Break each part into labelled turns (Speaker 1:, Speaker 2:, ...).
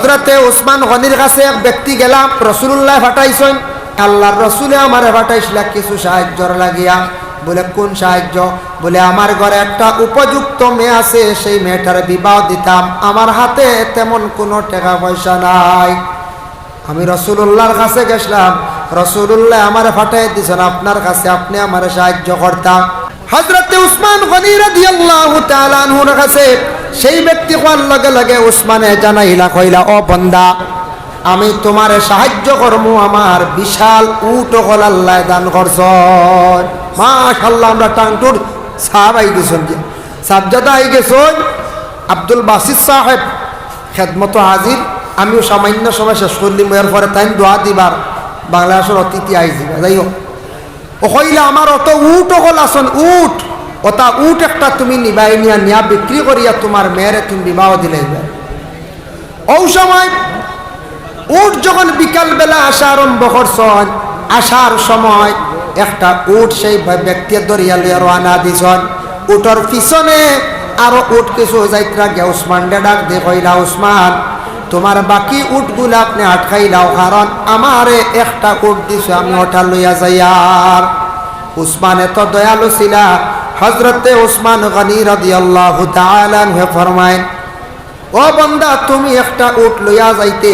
Speaker 1: হজরতে উসমান গনির কাছে এক ব্যক্তি গেলাম রসুল্লাহ ফাটাইছেন আল্লাহর রসুলে আমার ফাটাইছিল কিছু সাহায্যর লাগিয়া। বলে, কোন সাহায্য? বলে, আমার ঘরে একটা উপযুক্ত মেয়ে আছে, সেই মেয়েটার বিবাহ দিতাম। আমার হাতে তেমন কোনো টাকা পয়সা নাই। আমি রসুল্লাহর কাছে গেছিলাম রসুল্লাহ আমার ফাটাই দিছেন, আপনার কাছে আপনি আমার সাহায্য করতাম। হজরতে উসমান গনি রাদিয়াল্লাহু তাআলা আনহুর কাছে সেই ব্যক্তি হওয়ার লগে লগে উসমানে জানাইলা, কইলা, ও বন্দা, আমি তোমার সাহায্য করব আমার বিশাল উট আল্লাহ দান করছন মাশাল্লাহ আমরা টাংটুর সাহাব আই গেছেন যে সাবজাদা আই গেছেন, আব্দুল বাসির সাহেব, খেদমত হাজির। আমিও সামান্য সময় শেষ করলি এর পরে তাই দোয়া দিবার। বাংলাদেশের অতিথি আই যাবে যাই হোক ও কইলা, আমার অত উট আসন, উট। ওটা উট একটা তুমি নিবাই নিয়া নিয়া বিক্রি করিয়া তোমার মেয়েরে তুমি বিবাহ দিলে ও সময় উট যখন বিকালবেলা আসা আরম্ভ করছন আসার সময় একটা উট সেই ব্যক্তি দরিয়া লিয়া রওনা দিছন। উটর পিছনে আরও উট কিছু যাইত্রা গে উসমান ডাক দে কইলা, উসমান, তোমার বাকি উটগুলো আপনি আটকাইলাও কারণ আমারে একটা উট দিছো, আমি ওটা লইয়া যাইয়ার উসমান এত দয়ালু ছিলা হজরতে উসমান গনি রাদিয়াল্লাহু তাআলা হে ফরমায় ও বন্দা তুমি একটা উট লইয়া যাইতে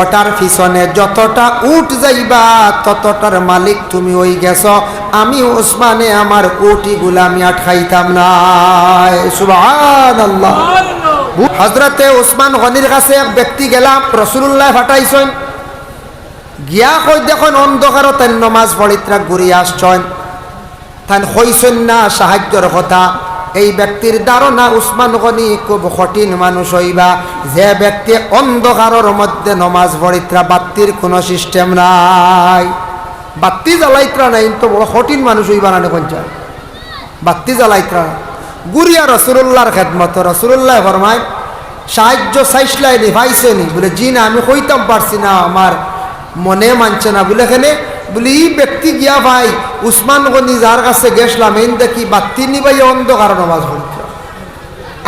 Speaker 1: ওটার পিছনে যতটা উট যাইবা ততটার মালিক তুমি ওই গেছ। আমি ওসমানে আমার উটি গুলামি আটকাইতাম না হজরতে ওসমান গনির কাছে এক ব্যক্তি গেলাম রসুল্লাহ ফাটাইছেন গিয়া কই দেখুন অন্ধকারত তাই নমাজ পড়িত্রা ঘুরিয়ে আসছেন। তাই কইছেন না সাহায্যর কথা। এই ব্যক্তির ধারণা উসমান গনি খুব কঠিন মানুষ হইবা। যে ব্যক্তি অন্ধকারের মধ্যে নমাজ পড়িত্রা বাত্তির কোনো সিস্টেম নাই। বাত্তি জ্বালাইত্রা নাই, তো বড় কঠিন মানুষ হইবা না পঞ্চায়েত বাত্তি জ্বালাইত্রা গুরিয়া রসুল্লাহর খেদমত রসুল্লাহ ফরমায়, সাহায্য চাইসলাই নি ভাইছেনি বলে, জি না, আমি কইতাম পারছি না, আমার মনে মানছে না। বলে, এখানে বলে এই ব্যক্তি গিয়া ভাই, উসমান গনি যার কাছে গেছিলাম এই দেখি বাত্তি নিবাই অন্ধকার নমাজ পড়ছে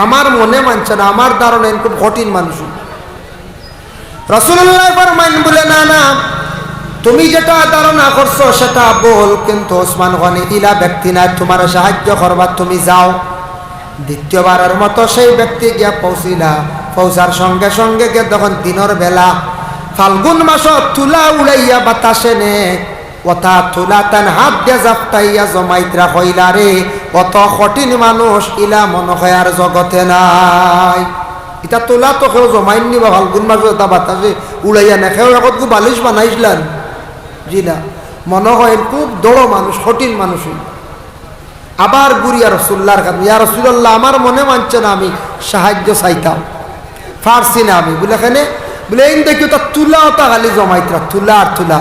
Speaker 1: আমার মনে মানছে না, আমার ধারণা এন খুব কঠিন মানুষ রসুল্লাহ ফরমাইন বলে, না না, তুমি যেটা ধারণা করছ সেটা বল কিন্তু ওসমান গনি ইলা ব্যক্তি নাই, তোমার সাহায্য করবার তুমি যাও। দ্বিতীয়বারের মতো সেই ব্যক্তি গিয়া পৌঁছিলা। পৌঁছার সঙ্গে সঙ্গে গিয়ে তখন দিনের বেলা ফাল্গুন মাস তুলা উড়াইয়া বাতাসে নে। ওটা তুলা তান হাত দিয়ে জাপটাইয়া জমাইত্রা হইলা রে। অত কঠিন মানুষ ইলা মনে হয় আর জগতে নাই। এটা তোলা তো কেউ জমাইন নিবা, ফাল্গুন মাস এটা বাতাসে উড়াইয়া না। কেউ এখন খুব বালিশ বানাইছিলেন। জি না। মনে হয় খুব দড়ো মানুষ, কঠিন মানুষ আবার গুরিয়া রসুল্লাহর কাছে ইয়া রসুল্লাহ আমার মনে মানছে না আমি সাহায্য চাইতাম। পারছি না আমি, বলে এখানে বলে এই দেখি ওটা তুলা ওটা খালি জমাইতরা তুলা আর তুলা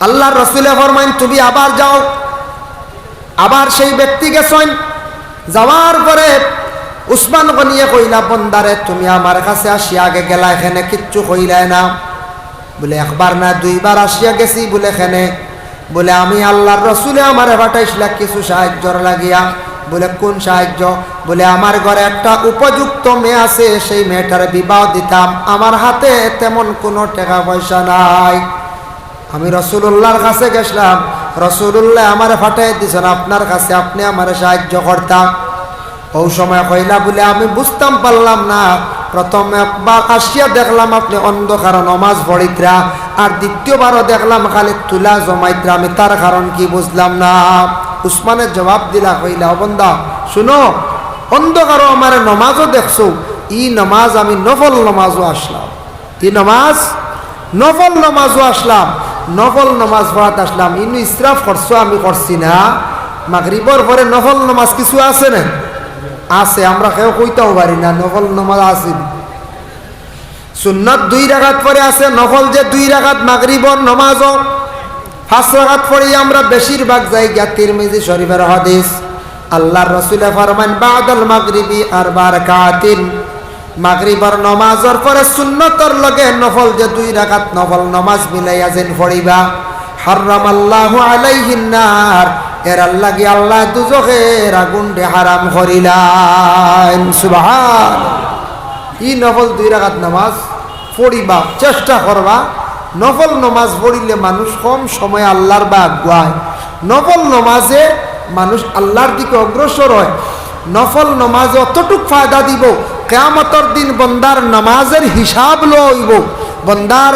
Speaker 1: আল্লাহর রসুলে ফরমাইন তুমি আবার যাও। আবার সেই ব্যক্তি গেছেন। যাওয়ার পরে উসমান গনিয়ে কইলা, বন্দারে, তুমি আমার কাছে আসি আগে গেলা, এখানে কিচ্ছু কইলাই না। বলে, একবার না, দুইবার আসিয়া গেছি। বলে, এখানে। বলে, আমি আল্লাহর রসুলে আমার পাঠাইছিলাম কিছু সাহায্যর লাগিয়া। বলে, কোন সাহায্য? বলে, আমার ঘরে একটা উপযুক্ত মেয়ে আছে, সেই মেয়েটার বিবাহ দিতাম। আমার হাতে তেমন কোনো টাকা পয়সা নাই। আমি রসুল্লাহর কাছে গেছিলাম। রসুল্লাহ আমার ফাটাই দিছেন আপনার কাছে আপনি আমার সাহায্য করতাম। ওই সময় কইলা বলে, আমি বুঝতাম পারলাম না। প্রথম একবার আসিয়া দেখলাম আপনি অন্ধকার, নমাজ পড়িত্রা। আর দ্বিতীয়বারও দেখলাম খালি তুলা জমাইত্রা। আমি তার কারণ কি বুঝলাম না। উসমানের জবাব দিলা কইলা বন্দা, শুনো অন্ধকারও আমার নমাজও দেখছ, ই নমাজ আমি নফল নমাজও আসলাম। ই নমাজ? নফল নমাজও আসলাম, নফল নমাজ পড়াতে আসলাম, ইনু ইসরাফ করছ, আমি করছি না। মাগরিবর পরে নফল নমাজ কিছু আছে না? আছে, আমরা কেউ কইতেও পারি না, নফল নমাজ আছে। সুন্নত দুই রাগাত পরে আছে, নফল যে দুই রাগাত মাগরিবর নমাজ পাঁচ রাগাত পরে আমরা বেশিরভাগ যাই গিয়া তিরমিজি শরীফের হাদিস। আল্লাহর রসুলে ফরমান বাদল মাগরিবি আর বার কাতিন। মাগরিবর নমাজর পরে সুন্নতর লগে নফল যে দুই রাগাত নফল নমাজ মিলাইয়া যেন পড়িবা। হারাম আল্লাহ আলাইহিন্নার এর আল্লাহ গিয়ে আল্লাহ দুজখের আগুন হারাম করিলাম সুবহান ই নফল দুই রাখাত নামাজ পড়িবা, চেষ্টা করবা। নফল নমাজ পড়িলে মানুষ কম সময় আল্লাহর বা আগুয়ায় নফল নমাজে মানুষ আল্লাহর দিকে অগ্রসর হয়। নফল নমাজে অতটুক ফায়দা দিব, কেয়ামতর দিন বন্দার নামাজের হিসাব লইব বন্দার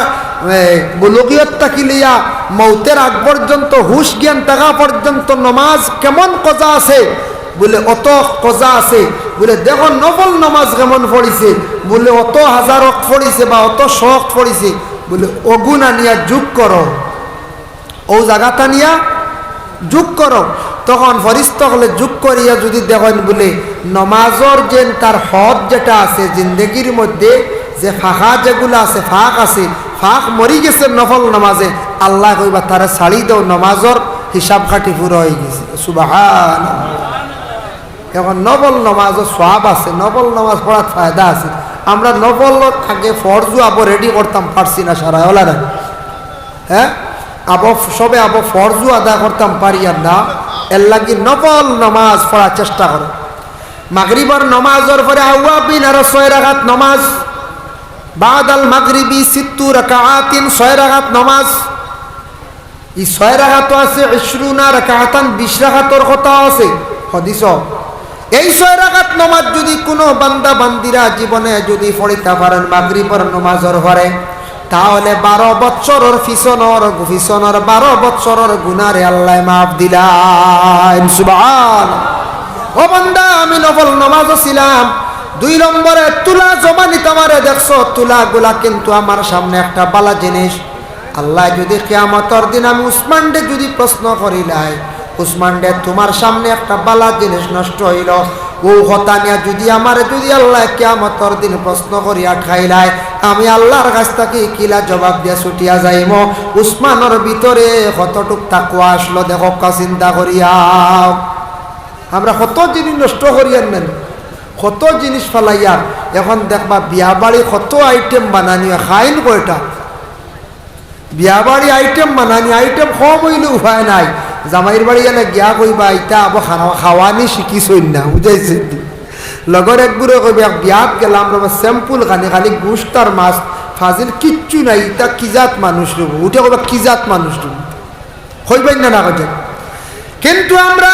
Speaker 1: বুলগিয়ত তাকিলিয়া মৌতের আগ পর্যন্ত, হুশ জ্ঞান টাকা পর্যন্ত নমাজ কেমন কজা আছে? বলে, অত কজা আছে। বলে, দেখো, নফল নমাজ কেমন পড়িছে? বলে, অত হাজার পড়িছে বা অত শখ পড়িছে। বলে, অগুণ আনিয়া যোগ করো। ও জায়গাটা নিয়া যোগ করো। তখন ফরিস্ত হলে যোগ করিয়া যদি দেখেন বলে, নমাজর যে তার হদ যেটা আছে, জিন্দগির মধ্যে যে ফাঁকা যেগুলো আছে, ফাঁক আছে, ফাঁক মরি গেছে নফল নমাজে, আল্লাহ কইবা তারা ছাড়ি দেও, নমাজর হিসাব খাটি পুরো হয়ে গেছে। সুবাহান এখন নবল নমাজও সব আছে নবল নমাজ পড়ার ফায়দা আছে। আমরা নবল আগে ফরজু আবো রেডি করতাম, পারছি না সারা ওলা না? হ্যাঁ? আবো সবে আবো ফরজু আদা করতাম, পারি আর না। এর লাগি নবল নমাজ পড়ার চেষ্টা করো। মাগরিবর নমাজের পরে আউয়া বিন আর ছয় রাখাত নমাজ। বাদাল মাগরিবি সিত্তু রাকাআতিন, ছয় রাখাত নমাজ। ই ছয় রাখাতো আছে ইশরুনা রাকাআতান, বিশ রাখাতর কথা আছে। হদিস এই ছয় রাখাত নমাজ যদি কোনো বান্দা বান্দিরা জীবনে যদি পড়িতে পারেন, মাগরিবর নমাজর ঘরে তাহলে বারো বৎসরের ফিসনর ফিসনর বারো বৎসরের গুনারে আল্লাহ মাফ দিলাম। সুবহান ও বান্দা, আমি নবল নমাজও ছিলাম। দুই নম্বরে তুলা জমা নিতে আমারে দেখছ তুলা গুলা কিন্তু আমার সামনে একটা বালা জিনিস। আল্লাহ যদি কেয়ামতর দিন আমি উসমানডে যদি প্রশ্ন করিলাই উসমান ডে তোমার সামনে একটা বালা জিনিস নষ্ট হইল। ও হতানিয়া যদি আমার, যদি আল্লাহ কেয়ামতর দিন প্রশ্ন করিয়া খাইলাই আমি আল্লাহর কাছ থেকে কিলা জবাব দিয়া ছুটিয়া যাইম। উসমানের ভিতরে কতটুক তাকুয়া আসলো দেখো চিন্তা করিয়া। আমরা কত জিনিস নষ্ট করিয়ার নেন, কত জিনিস ফেলাইয়ার এখন দেখবা, বিয়া বাড়ি কত আইটেম বানানি খাইন কয়টা? বিয়া বাড়ি আইটেম বানানি আইটেম কম হইলে উপায় নাই। জামাইর বাড়ি এনে গিয়া কইবা ইটা আবো খাওয়ানি শিকিছই না বুঝাইছে লগর একগুড়ে কইবা, বিয়াত গেলাম রবা স্যাম্পুল খানি, খালি গুস্তার মাছ, ফাজিল কিচ্ছু নাই ইটা কিজাত মানুষ রব উঠে কইবা কিজাত মানুষ রব হইবেন না না কিন্তু আমরা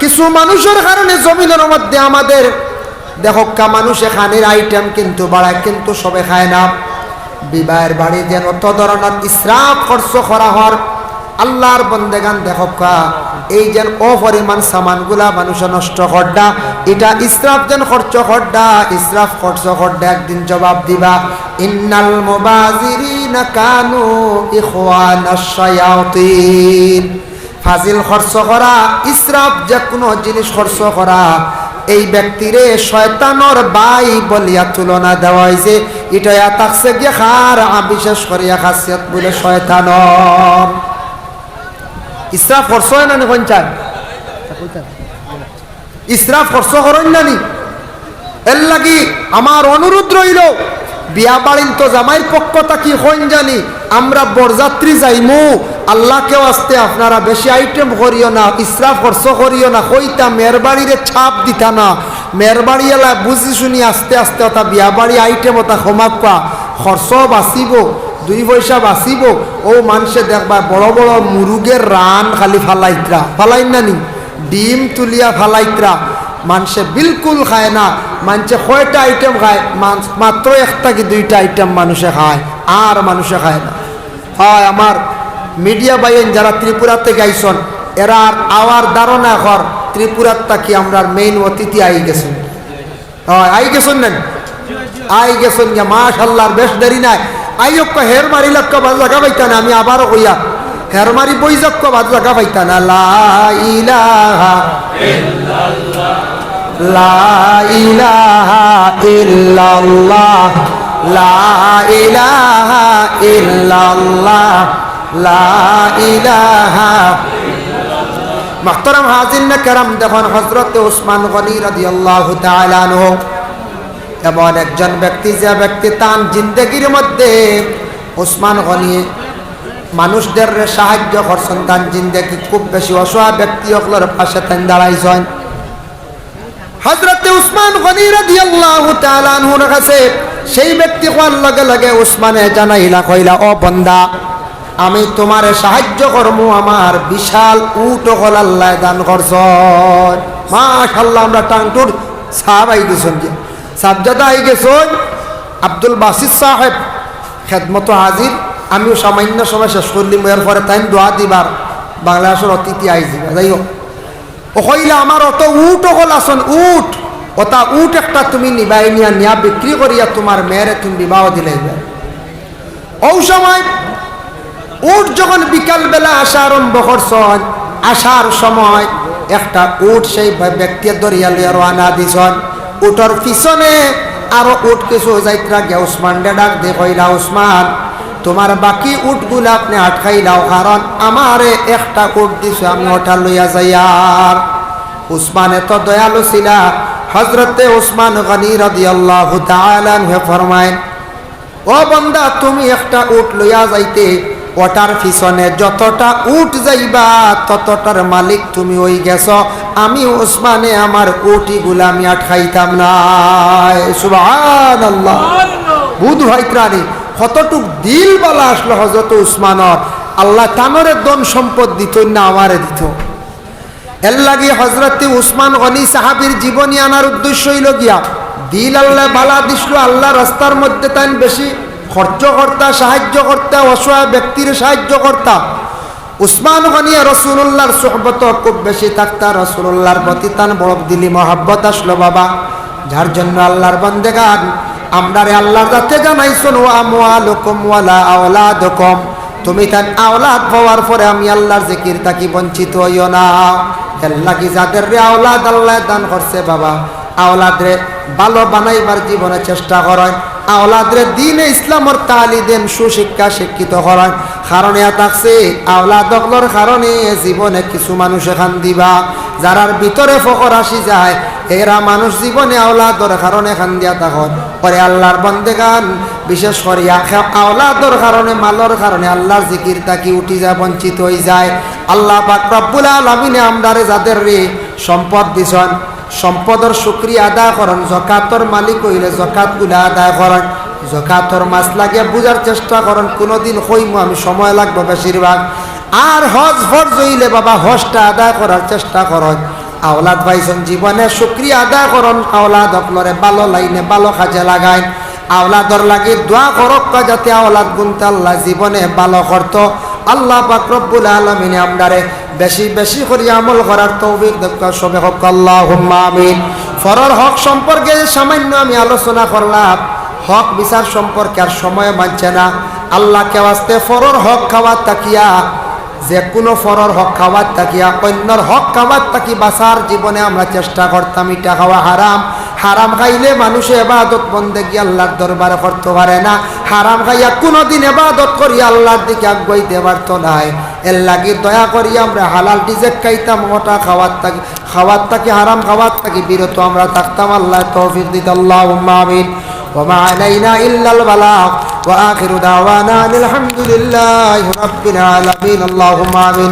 Speaker 1: কিছু মানুষের কারণে জমিনের মধ্যে আমাদের দেখকা মানুষ এখানের আইটেম কিন্তু বাড়ায়, কিন্তু সবে খায় না। বিবাহের বাড়ি যেন ধরনের ইসরাফ খরচ করা হর আল্লাহর বন্দেগান দেখকা এই যেন অপরিমাণ সামানগুলা মানুষে নষ্ট করডা। এটা ইসরাফ যেন খরচ করডা, ইসরাফ খরচ করডা, একদিন জবাব দিবা। ইন্নাল মুবাজিরিনা কানু ইখওয়ানাশ ফাজিল খরচ করা, ইসরাফ যে কোনো জিনিস খরচ করা। এই ব্যক্তিরে শয়তানর বাই বলিয়া তুলনা দেওয়া হয়েছে এটা তাকছে গিয়ে খার বিশেষ করিয়া খাসিয়ত বলে শয়তানর। ইসরাফ হয় না কোন চান ইসরাফ খরচ করেন না নি? এর লাগি আমার অনুরোধ রইল, বিয়া বাড়িন তো জামাইয়ের পক্ষ কি হইন জানি, আমরা বরযাত্রী যাইমু আল্লাহকেও আসতে আপনারা বেশি আইটেম করিও না, ইসরাফ খরচ করিও না, কইতা মেরবাড়িরে ছাপ দিতা না। মেরবাড়ি এলা বুঝি শুনি আস্তে আস্তে ওটা বিয়া বাড়ি আইটেম ওটা ক্ষমা খরচ বাঁচিব দুই পয়সা বাঁচিব ও মানুষে দেখবা বড় বড় মুরুগের রান খালি ফালাইত্রা। ফালাইন না নি? ডিম তুলিয়া ফালাইত্রা। মানুষে বিলকুল খায় না। মানুষে কয়টা আইটেম খায়? মানুষ মাত্র একটা কি দুইটা আইটেম মানুষে খায়, আর মানুষে খায় না। হয় আমার মিডিয়া বাইন যারা ত্রিপুরা থেকে আইসন, এরা আওয়ার ধারণা কর ত্রিপুরার তাকি আমরা মেইন অতিথি আই গেছেন? হয়, আই গেছেন নেন? আই গেছেন মাশাল্লাহর বেশ দেরি নাই। আই অক্ক হের মারি লক্ষ বাজ লাগা পাইতা না, আমি আবারও কইয়া, হের মারি বই যক্ক পাইতা না। লা ইলাহা লা ইলাহা ইল্লাল্লাহ, লা ইলাহা ইল্লাল্লাহ, লা ইলাহা মাহতারাম হাজির না কেরাম দেখুন হজরত উসমান গনি রাদিয়াল্লাহু তাআলা আনহু। এমন একজন ব্যক্তি যে ব্যক্তি তান জিন্দগির মধ্যে উসমান গনি মানুষদের সাহায্য করছেন তান জিন্দগি খুব বেশি অসহায় ব্যক্তি সকলের পাশে তেন দাঁড়াইছেন। হজরতে উসমান গনি রাদিয়াল্লাহু তাআলা আনহুর কাছে সেই ব্যক্তি কোয়ার লগে লগে উসমানে জানাইলা, কইলা, ও বন্দা, আমি তোমার সাহায্য করব আমার বিশাল উট হল আল্লাহ দান করছ মাশাল্লাহ আমরা টাংটুর সাহাব আই গেছেন যে সাবজাদা আই গেছেন আব্দুল বাসিদ সাহেব। খেদমত হাজির। আমিও সামান্য সময় শেষ করলিম এর পরে তাই দোয়া দিবার। বাংলাদেশের অতিথি আই যাই হোক। ও আমার অত উট হল আসন, উট। ওটা উট একটা তুমি নিবাই নিয়া নিয়া বিক্রি করিয়া তোমার মেয়েরে তুমি বিবাহ দিলে ও সময়, উট যখন বিকালবেলা আসা আরম্ভ করছন, আসার সময় একটা উট সেই ব্যক্তির দরিয়া লইয়া রওনা দিছন। উটর পিছনে আরও উট কিছু যাইত্রা গে উসমান ডে ডাক দে কইলা উসমান তোমার বাকি উটগুলো আপনি আটকাইলাও কারণ আমারে একটা উট দিছো, আমি ওটা লইয়া যাইয়ার উসমান এত দয়ালু ছিলা। হজরতে উসমান গনি রাদিয়াল্লাহু তাআলা হে ফরমায় ও বন্দা, তুমি একটা উট লইয়া যাইতে ওটার পিছনে যতটা উট যাইবা ততটার মালিক তুমি ওই গেছ। আমি ওসমানে আমার উটি গুলামি আটকাইতাম না। আল্লাহ বুধ ভাই প্রাণী, কতটুক দিল বলা আসলো হজরত উসমানর আল্লাহ তানরে দন সম্পদ দিত, না আমারে দিত। এর লাগে হজরতে উসমান গনি সাহাবির জীবনী আনার উদ্দেশ্য হইল গিয়া, দিল আল্লাহ বালা দিছিল আল্লাহ রাস্তার মধ্যে তাই বেশি খরচ কর্তা, সাহায্য কর্তা, অসহায় ব্যক্তির সাহায্য কর্তা উসমান গনিয়া রসুল্লাহর সোহবত খুব বেশি থাকতা। রসুল্লাহর প্রতি তান বড় দিলি মহাব্বত আসলো বাবা। যার জন্য আল্লাহর বন্দেগান আমরা রে আল্লাহর যাতে জানাইছুন ও আমওয়ালুকুম ওয়ালা আওলাদুকুম। তুমি তার আওলাদ পাওয়ার পরে আমি আল্লাহর জিকির তাকি বঞ্চিত হইও না। এর লাগি যাদের রে আওলাদ আল্লাহ দান করছে বাবা আওলাদ রে ভালো বানাইবার জীবনে চেষ্টা করেন। আওলাদরে দিনে ইসলামর তালি দেন সুশিক্ষা শিক্ষিত করেন কারণে থাকছে আওলাদকলর কারণে জীবনে কিছু মানুষ এখান দিবা। যারার ভিতরে ফকর আসি যায়, এরা মানুষ জীবনে আওলাদর কারণে খান দিয়া তখন পরে আল্লাহর বন্দেগান বিশেষ করে আওলাদর কারণে, মালর কারণে আল্লাহর জিকির তাকি উঠি যায় বঞ্চিত হয়ে যায়। আল্লাহ পাক রব্বুল আলমিনে যাদের রে সম্পদ দিছন সম্পদের শুক্রিয়া আদায় করেন জকাতর মালিক হইলে জকাতগুলো আদায় করেন জকাতর মাছ লাগে বুঝার চেষ্টা করেন কোনোদিন হইমু আমি সময় লাগবে বেশিরভাগ আর হজ ফরজ হইলে বাবা হজটা আদায় করার চেষ্টা করেন আওলাদ পাইছেন জীবনে শুক্রিয়া আদায় করন আওলাদ অকলরে ভালো লাইনে ভালো কাজে লাগায়। আওলাদর লাগে দোয়া করক যাতে আওলাদ গুনতে আল্লাহ জীবনে ভালো করত আল্লাহ পাক রব্বুল আলমিনে আমদারে বেশি বেশি করে আমল করার তৌফিক সবে হক। আল্লাহ আমিন। ফরর হক সম্পর্কে সামান্য আমি আলোচনা করলাম। হক বিচার সম্পর্কে আর সময় মানছে না। আল্লাহ কেউ আসতে ফরর হক খাওয়া তাকিয়া যে কোনো ফরর হক খাওয়ার তাকিয়া, অন্যর হক খাওয়ার তাকি বাসার জীবনে আমরা চেষ্টা করতাম। ইটা খাওয়া হারাম। হারাম খাইলে মানুষ এবাদত বন্দে গিয়ে আল্লাহর দরবারে করতে পারে না হারাম খাইয়া কোনোদিন এবাদত করি আল্লাহর দিকে আগাইতে পারতো নাই এর লাগি দয়া করি আমরা হালাল ডিজেক খাইতাম ওটা খাওয়ার থাকি খাওয়ার থাকি হারাম খাওয়ার থাকি বিরত আমরা থাকতাম আল্লাহ তৌফিক দিত আল্লাহ আমিন وما علينا إلا البلاغ وآخر دعوانا أن الحمد لله رب العالمين اللهم آمين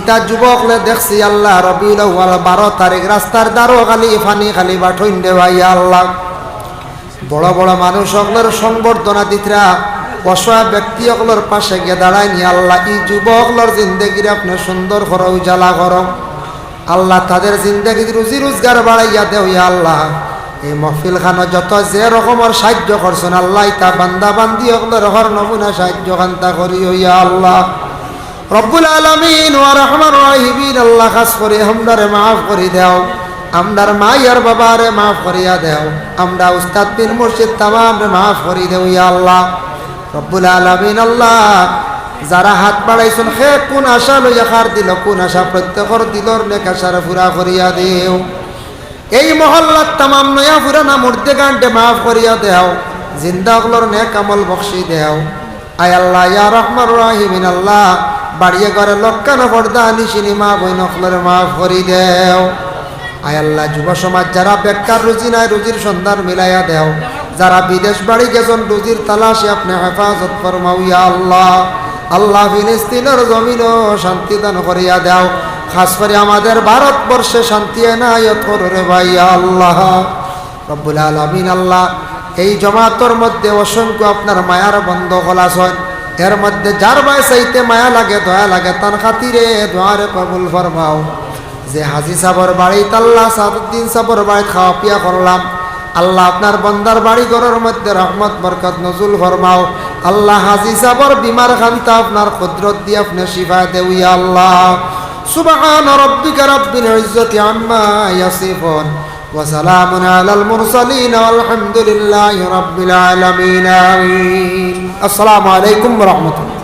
Speaker 1: ইতা যুবকলে দেখছি আল্লাহ রবিউল বারো তারিখ রাস্তার দ্বারো খালি ফানি খালি বাঠইন দেওয়াই আল্লাহ। বড় বড় মানুষ সকলের সংবর্ধনা দিতরা, অসহায় ব্যক্তি সকলের পাশে গিয়ে দাঁড়ায় নি আল্লাহ। ই যুবকলর জিন্দগিরি আপনি সুন্দর করো, উজালা করো। আল্লাহ তাদের জিন্দগি রুজি রোজগার বাড়াইয়া দেও আল্লাহ। এই মহফিল খানো যত যে রকমের সাহায্য করছেন, আল্লাহ তা বান্দা বান্দি সকলের হর নমুনা সাহায্য খান্তা করি ইয়া আল্লাহ। রব্বুল আলমিন ও রহমান রাহিবিন আল্লাহ খাস করে আমদারে মাফ করে দেও। আমদার মাইয়ার বাবারে মাফ করিয়া দেও। আমরা উস্তাদ বিন মুর্শিদ তামাম মাফ করি দেও ইয়া আল্লাহ। রব্বুল আলমিন আল্লাহ, যারা হাত বাড়াইছেন সে কোন আশা লইয়া খার দিল, কোন আশা প্রত্যেকর দিলর নেকাশারে ফুরা করিয়া দেও। এই মহল্লার তামাম নয়া ফুরানা মূর্তি গানটে মাফ করিয়া দেও। জিন্দা হলর নে কামল বক্সি দেও। আয় আল্লাহ, ইয়া রহমান রাহিমিন আল্লাহ বাড়িয়ে ঘরে লক্ষানো পর্দা নিশিনি মা বই নকলের মাফ করি দেও। আয় আল্লাহ, যুব সমাজ, যারা বেকার, রুজি নাই, রুজির সন্ধান মিলাইয়া দেও। যারা বিদেশ বাড়ি গেছেন, রুজির তালাশে আপনি হেফাজত ফরমাও, ইয়া আল্লাহ। আল্লাহ ফিলিস্তিনের জমিনও শান্তি দান করিয়া দাও। খাস করে আমাদের ভারতবর্ষে শান্তি এনায়ত রে ভাই আল্লাহ। রব্বুল আলমিন, আল্লাহ, এই জমাতর মধ্যে অসংখ্য আপনার মায়ার বন্ধ খোলাসন এর মধ্যে যার ভাই চাইতে মায়া লাগে, দয়া লাগে, তার খাতিরে দোয়ারে কবুল ফরমাও। যে হাজি সাবর বাড়ি, তাল্লা সাদুদ্দিন সাবর বাড়ি খাওয়া পিয়া করলাম। আল্লাহ আপনার বন্দার বাড়ি ঘরের মধ্যে রহমত, বরকত নজুল ফরমাও। আল্লাহ হাজি সাবর বিমার খান্তা আপনার কুদরত দিয়ে আপনি শিফা দেউয়া আল্লাহ। সুবহান রব্বিকা রব্বিল ইজ্জতি আম্মা ইয়াসিফুন। وسلام على المرسلين والحمد لله رب العالمين. آمين. السلام عليكم ورحمة الله.